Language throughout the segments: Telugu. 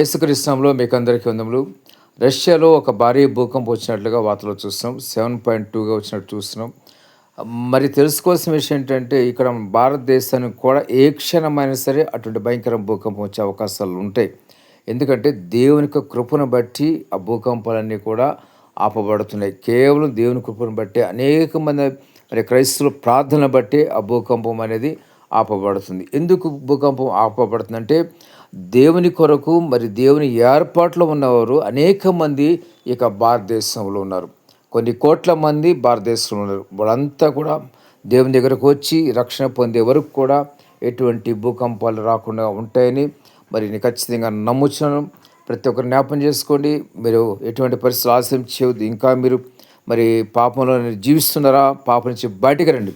ఏసుకృష్ణంలో మీకు అందరికీ వందములు. రష్యాలో ఒక భారీ భూకంపం వచ్చినట్లుగా వార్తలు చూస్తున్నాం. సెవెన్ పాయింట్ టూగా వచ్చినట్టు చూస్తున్నాం. మరి తెలుసుకోవాల్సిన విషయం ఏంటంటే ఇక్కడ భారతదేశానికి కూడా ఏ క్షణమైనా సరే అటువంటి భయంకర భూకంపం వచ్చే అవకాశాలు ఉంటాయి. ఎందుకంటే దేవుని యొక్క కృపను బట్టి ఆ భూకంపాలన్నీ కూడా ఆపబడుతున్నాయి. కేవలం దేవుని కృపను బట్టి అనేక మంది మరి క్రైస్తవుల ప్రార్థన బట్టి ఆ భూకంపం అనేది ఆపబడుతుంది. ఎందుకు భూకంపం ఆపబడుతుందంటే దేవుని కొరకు మరి దేవుని ఏర్పాట్లో ఉన్నవారు అనేక మంది ఇక భారతదేశంలో ఉన్నారు. కొన్ని కోట్ల మంది భారతదేశంలో ఉన్నారు. వాళ్ళంతా కూడా దేవుని దగ్గరకు వచ్చి రక్షణ పొందే వరకు కూడా ఎటువంటి భూకంపాలు రాకుండా ఉంటాయని మరి నేను ఖచ్చితంగా నమ్ముచున్నాను. ప్రతి ఒక్కరు జ్ఞాపం చేసుకోండి. మీరు ఎటువంటి పరిస్థితులు ఆశ్రయించేవద్దు ఇంకా మీరు మరి పాపంలో జీవిస్తున్నారా? పాపం నుంచి బయటకు రండి.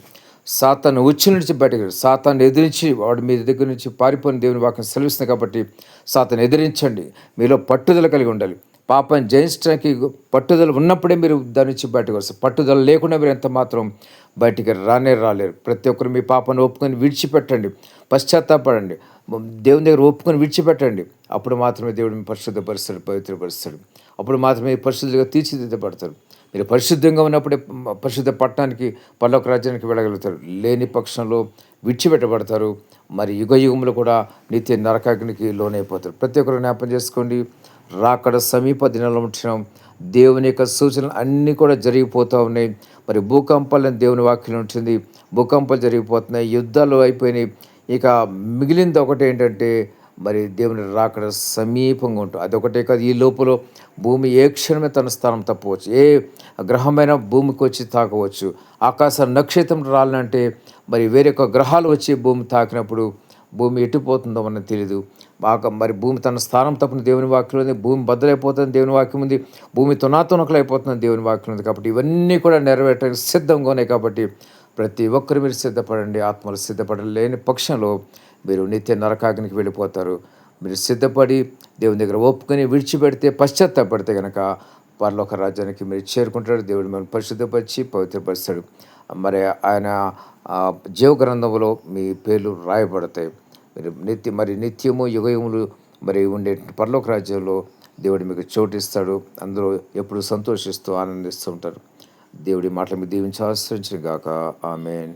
సాతాను ఉచ్చి నుంచి బయటకు సాతాన్ని ఎదిరించి వాడు మీ దగ్గర నుంచి పారిపోయిన దేవుని వాక్యం సెలవిస్తుంది కాబట్టి సాతాను ఎదిరించండి. మీలో పట్టుదల కలిగి ఉండాలి. పాపం జయించడానికి పట్టుదల ఉన్నప్పుడే మీరు దాని నుంచి బయటకు వస్తారు. పట్టుదల లేకుండా మీరు ఎంత మాత్రం బయటికి రానే రాలేరు. ప్రతి ఒక్కరు మీ పాపను ఒప్పుకొని విడిచిపెట్టండి. పశ్చాత్తాపడండి. దేవుని దగ్గర ఒప్పుకొని విడిచిపెట్టండి. అప్పుడు మాత్రమే దేవుడిని పరిశుద్ధపరుస్తాడు పవిత్రపరుస్తాడు. అప్పుడు మాత్రమే పరిశుద్ధులుగా తీర్చిదిద్దపడతారు మీరు పరిశుద్ధంగా ఉన్నప్పుడే పరిశుద్ధ పట్టణానికి పల్లొక రాజ్యానికి వెళ్ళగలుగుతారు. లేని పక్షంలో విడిచిపెట్టబడతారు. మరి యుగ యుగములు కూడా నిత్య నరకాగ్నికి లోనైపోతారు. ప్రతి ఒక్కరు జ్ఞాపం చేసుకోండి. రాకడ సమీప దినాల ముఖ్యం దేవుని యొక్క సూచనలు అన్నీ కూడా జరిగిపోతూ ఉన్నాయి. మరి భూకంపాలను దేవుని వాక్యం ఉంటుంది. భూకంపాలు జరిగిపోతున్నాయి. యుద్ధాలు అయిపోయినాయి. ఇక మిగిలింది ఒకటి ఏంటంటే మరి దేవుని రాకడ సమీపంగా ఉంటుంది అదొకటే కాదు ఈ లోపల భూమి ఏ క్షణమే తన స్థానం తప్పవచ్చు. ఏ గ్రహమైన భూమికి వచ్చి తాకవచ్చు. ఆకాశ నక్షత్రం రాలంటే మరి వేరే గ్రహాలు వచ్చి భూమి తాకినప్పుడు భూమి ఎట్టిపోతుందో మనకు తెలియదు బాగా మరి భూమి తన స్థానం తప్పిన దేవుని వాక్యం ఉంది. భూమి బద్దలైపోతుంది దేవుని వాక్యం ఉంది. భూమి తునాతునకలు అయిపోతుంది దేవుని వాక్యం ఉంది. కాబట్టి ఇవన్నీ కూడా నెరవేర్చడానికి సిద్ధంగా ఉన్నాయి కాబట్టి ప్రతి ఒక్కరు మీరు సిద్ధపడండి ఆత్మలు సిద్ధపడలేని పక్షంలో మీరు నిత్య నరకాగ్నికి వెళ్ళిపోతారు. మీరు సిద్ధపడి దేవుని దగ్గర ఒప్పుకొని విడిచిపెడితే పశ్చాత్తాపడితే కనుక పరలోక రాజ్యానికి మీరు చేరుకుంటాడు దేవుడు మిమ్మల్ని పరిశుద్ధపరిచి పవిత్రపరుస్తాడు. మరి ఆయన జీవ గ్రంథంలో మీ పేర్లు రాయబడతాయి. మీరు నిత్య మరి నిత్యము యుగయములు మరి ఉండే పరలోక రాజ్యంలో దేవుడు మీకు చోటిస్తాడు. అందులో ఎప్పుడు సంతోషిస్తూ ఆనందిస్తూ ఉంటారు. దేవుడి మాటలు మీరు దీవించి ఆశ్రయించిన గాక. ఆమెన్.